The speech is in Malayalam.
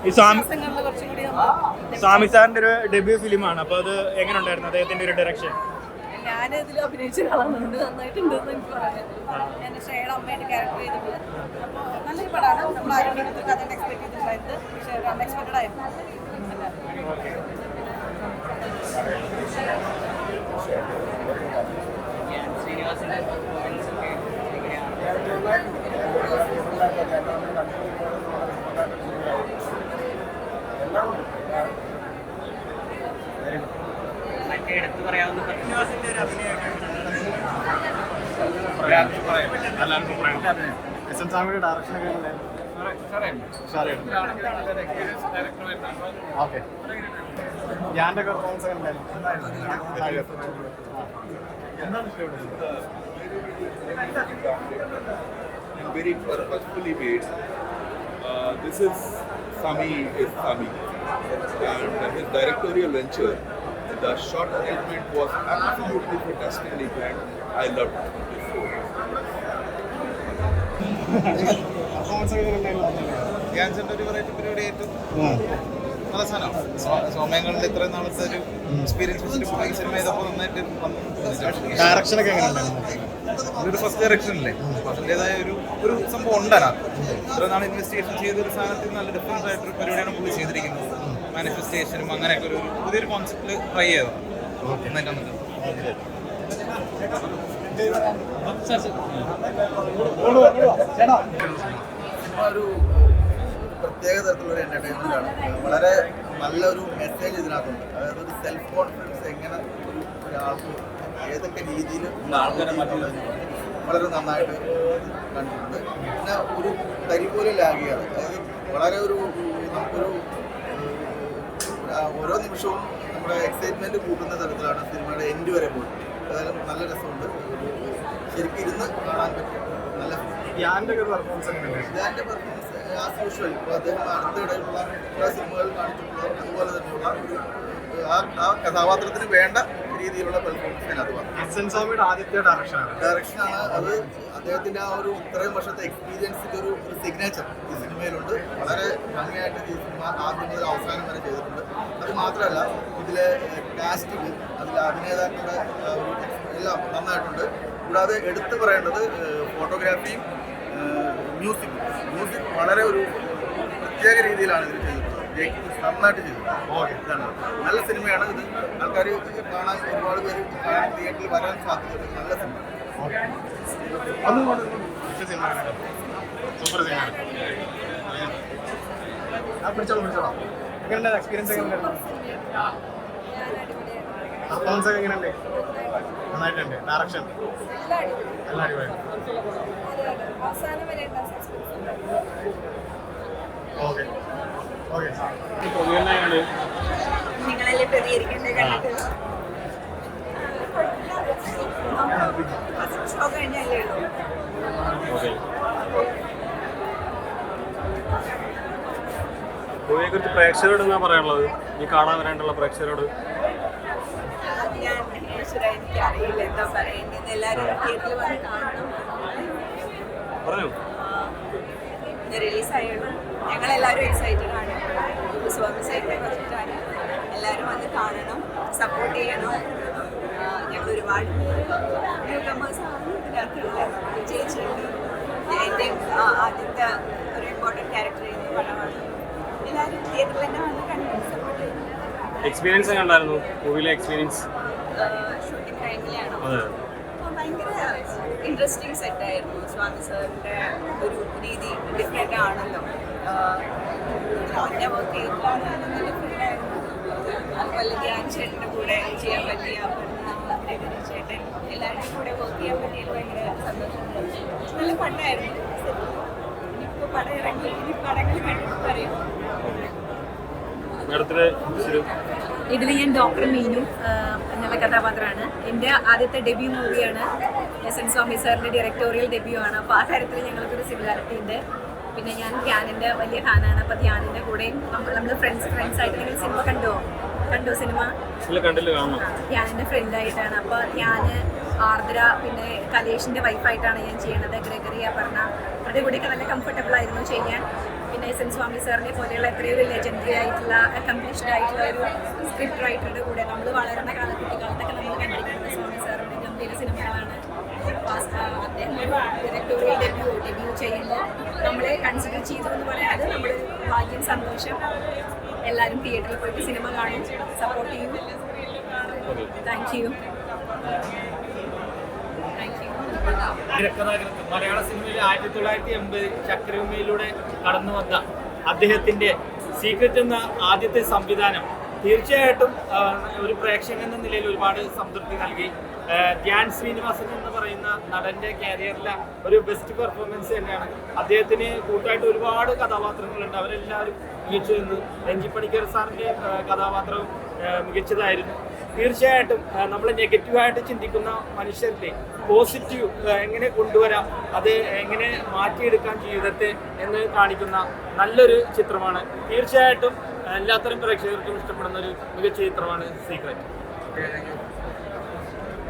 ഈ സ്വാമി സ്വാമി സാറിന്റെ ഒരു ഡെബ്യൂ ഫിലിമാണ്. അപ്പൊ അത് എങ്ങനെ ഉണ്ടായിരുന്നു അദ്ദേഹത്തിന്റെ ഒരു ഡയറക്ഷൻ ഞാൻ ഇതിൽ അഭിനയിച്ച കാണുന്നുണ്ട് നന്നായിട്ടുണ്ട് എന്ന് എനിക്ക് പറയാം ഞാൻ ഷെയർ ക്യാരക്ടർ അപ്പോൾ നല്ലൊരു പടമാണ് നമ്മൾ ആരും കഥ എക്സ്പെക്ട് പക്ഷേ അൺഎക്സ്പെക്റ്റഡ് ആയിരുന്നു. ശ്രീനിവാസിന്റെ പെർഫോമൻസ് ഒക്കെ എങ്ങനെയാണ് മറ്റേ എടുത്തു പറയാവുന്ന ശ്രീനിവാസിന്റെ ഒരു അഭിനയം എസ് എൻ സ്വാമിയുടെ ഡയറക്ഷൻ ഒക്കെ ഓക്കെ ഞാൻ്റെ പെർഫോമൻസ് ഒക്കെ ഉണ്ടായിരുന്നു എന്താണ് ഇഷ്ടപ്പെട്ടത് and very purposefully made. Uh, this is Sami is Sami, and his directorial venture. The short arrangement was absolutely fantastically planned. I loved this film. Performance Dhyanchand ഒരു വെറൈറ്റി പരിപാടി ഏറ്റവും നല്ല സാധനമാണ് സോമയങ്ങളുടെ ഇത്രയും നാളത്തെ ഒരു എക്സ്പീരിയൻസ് വെച്ചിട്ട് സിനിമ ചെയ്തപ്പോൾ നന്നായിട്ട് വന്നു ഡയറക്ഷൻ ഒക്കെ എങ്ങനെ ഉണ്ടായിരുന്നു ഇതൊരു ഫസ്റ്റ് ഡയറക്ഷൻ അല്ലേ അതിന്റെതായ ഒരു ഒരു സംഭവം ഉണ്ടാണ് ഇത്ര നാൾ ഇൻവെസ്റ്റിഗേഷൻ ചെയ്ത ഒരു സാധനത്തിൽ നല്ല ഡിഫറൻസ് ആയിട്ടൊരു പരിപാടിയാണ് പുള്ളി ചെയ്തിരിക്കുന്നത്. മാനിഫെസ്റ്റേഷനും അങ്ങനെയൊക്കെ ഒരു ഒരു പുതിയൊരു കോൺസെപ്റ്റിൽ ട്രൈ ചെയ്തതാണ് നന്നായിട്ട് വന്നിട്ടുണ്ട് സിനിമ ഒരു പ്രത്യേക തരത്തിലുള്ള ഒരു എന്റർടൈൻമെന്റ് വളരെ നല്ലൊരു മെസ്സേജ് ഇതിനകത്തുണ്ട്. അതായത് ഒരു സെൽഫ് കോൺഫിഡൻസ് എങ്ങനെ ഒരു ഒരാൾക്ക് ഏതൊക്കെ രീതിയിൽ വളരെ നന്നായിട്ട് കണ്ടിട്ടുണ്ട്. പിന്നെ ഒരു തരി പോലും ലാഗിയാണ്. അതായത് വളരെ ഒരു നമുക്കൊരു ഓരോ നിമിഷവും നമ്മുടെ എക്സൈറ്റ്മെന്റ് കൂട്ടുന്ന തരത്തിലാണ് സിനിമയുടെ എൻഡ് വരെ പോയി. അതായത് നല്ല രസമുണ്ട്. ശരിക്കും ഇരുന്ന് കാണാൻ പറ്റും. നല്ല ഒരു പെർഫോമൻസ് പെർഫോമൻസ് ആസ് യൂഷ്വൽ ഇപ്പോൾ അദ്ദേഹം അടുത്തിടെയുള്ള പല സിനിമകൾ കാണിച്ചിട്ടുള്ള അതുപോലെ തന്നെയുള്ള ഒരു ആ കഥാപാത്രത്തിന് വേണ്ട രീതിയിലുള്ള പെർഫോമൻസ് അത് വന്നു എസ് സ്വാമിയുടെ ആദ്യത്തെ ഡയറക്ഷനാണ് ഡയറക്ഷനാണ് അത് അദ്ദേഹത്തിന്റെ ആ ഒരു ഇത്രയും വർഷത്തെ എക്സ്പീരിയൻസിന്റെ ഒരു ഒരു സിഗ്നേച്ചർ ഈ സിനിമയിലുണ്ട്. വളരെ ഭംഗിയായിട്ട് ഈ സിനിമ ആദ്യം മുതൽ അവസാനം വരെ ചെയ്തിട്ടുണ്ട്. അത് മാത്രമല്ല ഇതിലെ കാസ്റ്റിംഗ് അതിലെ അഭിനേതാക്കളുടെ എല്ലാം നന്നായിട്ടുണ്ട്. കൂടാതെ എടുത്തു പറയേണ്ടത് ഫോട്ടോഗ്രാഫിയും മ്യൂസിക്. മ്യൂസിക് വളരെ ഒരു പ്രത്യേക രീതിയിലാണ് ഇതിൽ ചെയ്തിട്ടുള്ളത്. നന്നായിട്ട് ചെയ്തിട്ടുണ്ട് ഓക്കെ. ഇതാണ്. നല്ല സിനിമയാണ് ഇത്. ആൾക്കാർ കാണാൻ ഒരുപാട് പേര് കാണാൻ തിയേറ്ററിൽ വരാൻ സാധ്യതയുണ്ട്. നല്ല സിനിമ. ഓക്കെ. ഒന്നും കൊണ്ട് സിനിമ സൂപ്പർ സിനിമ ആ പിടിച്ചോളൂ പിടിച്ചോളാം. എങ്ങനെയുണ്ട് എക്സ്പീരിയൻസ് എങ്ങനെ ഞാൻ പെർഫോമൻസ് ഒക്കെ എങ്ങനെയുണ്ട്? നന്നായിട്ടുണ്ട്. ഡയറക്ഷൻ നല്ല അടിപൊളി. ഓക്കെ ഓക്കെ നിങ്ങളല്ലേ പ്രതികരിക്കേണ്ടത്? കണ്ടിട്ട് ഷോ കഴിഞ്ഞല്ലേ പ്രേക്ഷകരോട് എന്നാ പറയാനുള്ളത്? ഈ കാണാൻ വരാനുള്ള പ്രേക്ഷകരോട്? ഈശ്വര എനിക്ക് അറിയില്ല. എന്താ പറയേണ്ടത് എല്ലാവരും തിയേറ്ററിൽ വന്ന് കാണണം. പറഞ്ഞു? ഞങ്ങൾ എല്ലാവരും എക്സൈറ്റഡ് ആണ്. സ്വാമി സൈറ്റിനെ കുറിച്ചിട്ടാണ് എല്ലാവരും വന്ന് കാണണം സപ്പോർട്ട് ചെയ്യണം. ഞങ്ങൾ ഒരുപാട് ന്യൂ കമേഴ്സ് ആണ് ഇതിനകത്തുള്ളത്. എന്റെ ആദ്യത്തെ ഒരു ഇമ്പോർട്ടന്റ് ക്യാരക്ടർ ചെയ്യുന്ന പടമാണ് എല്ലാവരും തിയേറ്ററിൽ തന്നെ വന്ന് കണ്ട് സപ്പോർട്ട് ചെയ്യുന്നു എക്സ്പീരിയൻസ് ഉണ്ടായിരുന്നു മൂവിയിലെ എക്സ്പീരിയൻസ് ഷൂട്ടിംഗ് ടൈമിലാണോ ഭയങ്കര ഇൻട്രസ്റ്റിംഗ് സെറ്റായിരുന്നു സ്വാമി സാറിന്റെ ഒരു രീതി ഡിഫറെന്റ് ആണല്ലോ. ഒറ്റ വർക്ക് ചെയ്തിട്ടാണ് ഡിഫറെന്റ് ആയിരുന്നു അതുപോലെ ധ്യാൻ ചേട്ടന്റെ കൂടെ ചെയ്യാൻ പറ്റിയ ചേട്ടൻ എല്ലാവരുടെയും കൂടെ വർക്ക് ചെയ്യാൻ പറ്റിയത് ഭയങ്കര സന്തോഷം നല്ല പണ്ടായിരുന്നു ഇനിയിപ്പോൾ പടം ഇറങ്ങി ഇനി പടങ്ങൾ കണ്ടിട്ട് പറയും. ഇതിൽ ഞാൻ ഡോക്ടർ മീനു എന്നുള്ള കഥാപാത്രമാണ്. എന്റെ ആദ്യത്തെ ഡെബ്യൂ മൂവിയാണ് എസ് എൻ സ്വാമി സാറിന്റെ ഡയറക്ടോറിയൽ ഡെബ്യൂ ആണ്. അപ്പോൾ ആ കാര്യത്തിൽ ഞങ്ങൾക്കൊരു സിമിലാരിറ്റി ഉണ്ട്. പിന്നെ ഞാൻ ധ്യാനിന്റെ വലിയ ഫാനാണ് അപ്പോൾ ധ്യാനിന്റെ കൂടെയും നമ്മൾ നമ്മൾ ഫ്രണ്ട്സ് ഫ്രണ്ട്സ് ആയിട്ട് നിങ്ങൾ സിനിമ കണ്ടോ? കണ്ടു സിനിമ ധ്യാനിന്റെ ഫ്രണ്ടായിട്ടാണ് അപ്പോൾ ധ്യാന് ആർദ്ര പിന്നെ കലേഷിന്റെ വൈഫായിട്ടാണ് ഞാൻ ചെയ്യണത്. ഗ്രഗറി അപർണ അവരുടെ കൂടെയൊക്കെ നല്ല കംഫർട്ടബിൾ ആയിരുന്നു ചെയ്യാൻ. പിന്നെ എസ് സ്വാമി സാറിനെ പോലെയുള്ള എത്രയോ ഒരു ലെജൻഡറി ആയിട്ടുള്ള അക്കംപ്ലിഷ്ഡ് ആയിട്ടുള്ള ഒരു സ്ക്രിപ്റ്റ് റൈറ്ററുടെ കൂടെ നമ്മൾ വളരുന്ന കാലഘട്ടത്തിലൊക്കെ നമ്മൾ കണ്ടിരിക്കുന്നത് സ്വാമി സാറിന്റെ ഗംഭീര സിനിമകളാണ്. അദ്ദേഹം ഡയറക്ടോറിയൽ ഡെബ്യൂ ഡെബ്യൂ ചെയ്യുമ്പോൾ നമ്മളെ കൺസിഡർ ചെയ്തു എന്ന് പറയുന്നത് നമ്മൾ ഭാഗ്യം സന്തോഷം എല്ലാവരും തിയേറ്ററിൽ പോയിട്ട് സിനിമ കാണും സപ്പോർട്ട് ചെയ്യും. താങ്ക് യു തിരക്കഥാകൃത്ത്. മലയാള സിനിമയിൽ ആയിരത്തി തൊള്ളായിരത്തി എൺപത് ചക്രഭൂമിയിലൂടെ കടന്നു വന്ന അദ്ദേഹത്തിന്റെ സീക്രറ്റ് എന്ന ആദ്യത്തെ സംവിധാനം തീർച്ചയായിട്ടും ഒരു പ്രേക്ഷകൻ എന്ന നിലയിൽ ഒരുപാട് സംതൃപ്തി നൽകി. ധ്യാൻ ശ്രീനിവാസൻ എന്ന് പറയുന്ന നടന്റെ കാരിയറിലെ ഒരു ബെസ്റ്റ് പെർഫോമൻസ് തന്നെയാണ്. അദ്ദേഹത്തിന് കൂട്ടായിട്ട് ഒരുപാട് കഥാപാത്രങ്ങളുണ്ട്. അവരെല്ലാവരും മികച്ചു നിന്ന് രഞ്ജി പണിക്കർ സാറിന്റെ കഥാപാത്രം കഥാപാത്രവും മികച്ചതായിരുന്നു. തീർച്ചയായിട്ടും നമ്മൾ നെഗറ്റീവായിട്ട് ചിന്തിക്കുന്ന മനുഷ്യരുടെ പോസിറ്റീവ് എങ്ങനെ കൊണ്ടുവരാം അത് എങ്ങനെ മാറ്റിയെടുക്കാൻ ജീവിതത്തെ എന്ന് കാണിക്കുന്ന നല്ലൊരു ചിത്രമാണ്. തീർച്ചയായിട്ടും എല്ലാത്തരം പ്രേക്ഷകർക്കും ഇഷ്ടപ്പെടുന്ന ഒരു മികച്ച ചിത്രമാണ് സീക്രറ്റ്